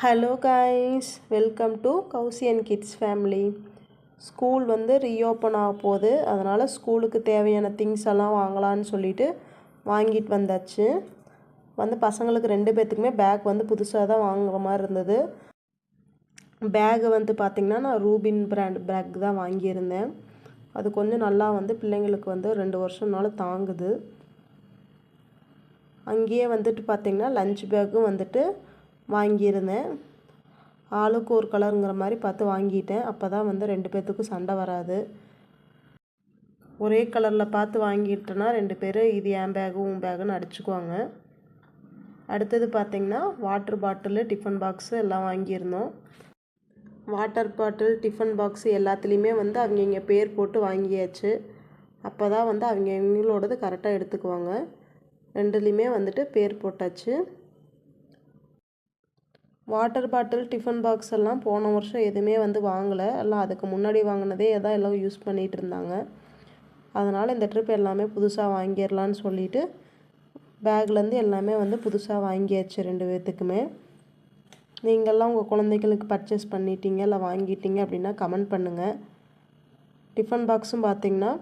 Hello guys welcome to Kousi and kids family school வந்து reopen ஆக போகுது. அதனால் ஸ்கூலுக்கு தேவையான திங்ஸ் எல்லாம் வாங்கலான்னு சொல்லிட்டு வாங்கிட்டு வந்தாச்சு. வந்து பசங்களுக்கு ரெண்டு பேர்த்துக்குமே பேக் வந்து புதுசாக தான் வாங்குற மாதிரி இருந்தது. பேகு வந்து பார்த்திங்கன்னா நான் ரூபின் பிராண்ட் பேக் தான் வாங்கியிருந்தேன். அது கொஞ்சம் நல்லா வந்து பிள்ளைங்களுக்கு வந்து ரெண்டு வருஷம்னால தாங்குது. அங்கேயே வந்துட்டு பார்த்திங்கன்னா லஞ்ச் பேக்கும் வந்துட்டு வாங்கியிருந்தேன். ஆளுக்கு ஒரு கலருங்கிற மாதிரி பார்த்து வாங்கிட்டேன். அப்போ தான் வந்து ரெண்டு பேர்த்துக்கும் சண்டை வராது. ஒரே கலரில் பார்த்து வாங்கிட்டேன்னா ரெண்டு பேர் இது என் பேகு உன் பேகுன்னு அடிச்சுக்குவாங்க. அடுத்தது பார்த்திங்கன்னா வாட்டர் பாட்டிலு டிஃபன் பாக்ஸு எல்லாம் வாங்கியிருந்தோம். வாட்டர் பாட்டில் டிஃபன் பாக்ஸு எல்லாத்துலேயுமே வந்து அவங்க இங்கே பேர் போட்டு வாங்கியாச்சு. அப்போ தான் வந்து அவங்க எங்களோடது கரெக்டாக எடுத்துக்குவாங்க. ரெண்டுலேயுமே வந்துட்டு பேர் போட்டாச்சு. வாட்டர் பாட்டில் டிஃபன் பாக்ஸ் எல்லாம் போன வருஷம் எதுவுமே வந்து வாங்கலை. எல்லாம் அதுக்கு முன்னாடி வாங்கினதே எதாவது எல்லாம் யூஸ் பண்ணிகிட்டு இருந்தாங்க. அதனால் இந்த ட்ரிப் எல்லாமே புதுசாக வாங்கிடலான்னு சொல்லிவிட்டு பேக்லேருந்து எல்லாமே வந்து புதுசாக வாங்கியாச்சு ரெண்டு பேர்த்துக்குமே நீங்கள்லாம் உங்கள் குழந்தைகளுக்கு பர்ச்சேஸ் பண்ணிட்டீங்க இல்லை வாங்கிட்டீங்க அப்படின்னா கமெண்ட் பண்ணுங்கள் டிஃபன் பாக்ஸும் பார்த்திங்கன்னா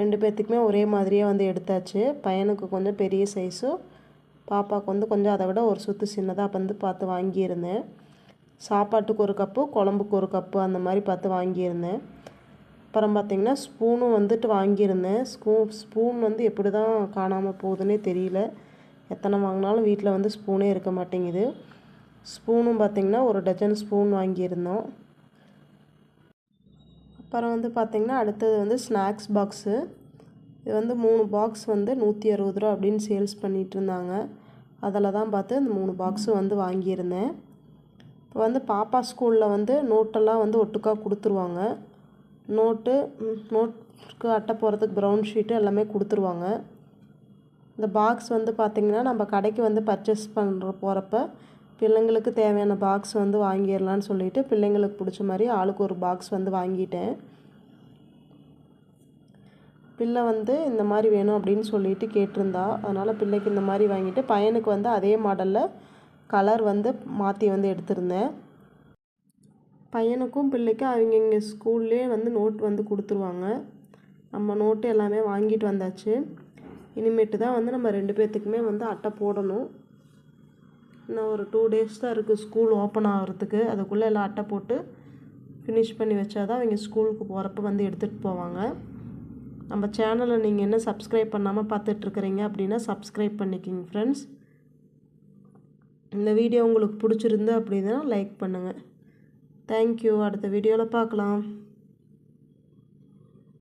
ரெண்டு பேர்த்துக்குமே ஒரே மாதிரியே வந்து எடுத்தாச்சு. பையனுக்கு கொஞ்சம் பெரிய சைஸும் பாப்பாவுக்கு வந்து கொஞ்சம் அதை விட ஒரு சுற்று சின்னதாக வந்து பார்த்து வாங்கியிருந்தேன். சாப்பாட்டுக்கு ஒரு கப்பு குழம்புக்கு ஒரு கப்பு அந்த மாதிரி பார்த்து வாங்கியிருந்தேன். அப்புறம் பார்த்திங்கன்னா ஸ்பூனும் வந்துட்டு வாங்கியிருந்தேன். ஸ்பூ ஸ்பூன் வந்து எப்படி தான் காணாமல் போகுதுன்னே தெரியல. எத்தனை வாங்கினாலும் வீட்டில் வந்து ஸ்பூனே இருக்க மாட்டேங்குது. ஸ்பூனும் பார்த்திங்கன்னா ஒரு டஜன் ஸ்பூன் வாங்கியிருந்தோம். அப்புறம் வந்து பார்த்திங்கன்னா அடுத்தது வந்து ஸ்நாக்ஸ் பாக்ஸு. இது வந்து மூணு பாக்ஸ் வந்து நூற்றி அறுபது ரூபா அப்படின்னு சேல்ஸ் பண்ணிகிட்டு இருந்தாங்க அதில் தான் பார்த்து இந்த மூணு பாக்ஸும் வந்து வாங்கியிருந்தேன். இப்போ வந்து பாப்பா ஸ்கூலில் வந்து நோட்டெல்லாம் வந்து ஒட்டுக்கா கொடுத்துருவாங்க. நோட்டு நோட்டுக்கு அட்டை போகிறதுக்கு ப்ரௌன் ஷீட்டு எல்லாமே கொடுத்துருவாங்க. இந்த பாக்ஸ் வந்து பார்த்திங்கன்னா நம்ம கடைக்கு வந்து பர்ச்சேஸ் பண்ணுற போகிறப்ப பிள்ளைங்களுக்கு தேவையான பாக்ஸ் வந்து வாங்கிடலான்னு சொல்லிவிட்டு பிள்ளைங்களுக்கு பிடிச்ச மாதிரி ஆளுக்கு ஒரு பாக்ஸ் வந்து வாங்கிட்டேன். பிள்ளை வந்து இந்த மாதிரி வேணும் அப்படின்னு சொல்லிட்டு கேட்டிருந்தா. அதனால் பிள்ளைக்கு இந்த மாதிரி வாங்கிட்டு பையனுக்கு வந்து அதே மாடலில் கலர் வந்து மாற்றி வந்து எடுத்திருந்தேன். பையனுக்கும் பிள்ளைக்கும் அவங்க இங்கே ஸ்கூல்லே வந்து நோட் வந்து கொடுத்துருவாங்க. நம்ம நோட்டு எல்லாமே வாங்கிட்டு வந்தாச்சு. இனிமேட்டு தான் வந்து நம்ம ரெண்டு பேர்த்துக்குமே வந்து அட்டை போடணும். இன்னும் ஒரு டூ டேஸ் தான் இருக்குது ஸ்கூல் ஓப்பன் ஆகிறதுக்கு. அதுக்குள்ளே எல்லாம் அட்டை போட்டு ஃபினிஷ் பண்ணி வச்சா தான் அவங்க ஸ்கூலுக்கு போகிறப்ப வந்து எடுத்துகிட்டு போவாங்க. நம்ம சேனலை நீங்கள் என்ன சப்ஸ்கிரைப் பண்ணாமல் பார்த்துட்ருக்குறீங்க அப்படின்னா சப்ஸ்கிரைப் பண்ணிக்கிங்க ஃப்ரெண்ட்ஸ் இந்த வீடியோ உங்களுக்கு பிடிச்சிருந்து அப்படின்னா லைக் பண்ணுங்கள் தேங்க்யூ அடுத்த வீடியோவில் பார்க்கலாம்.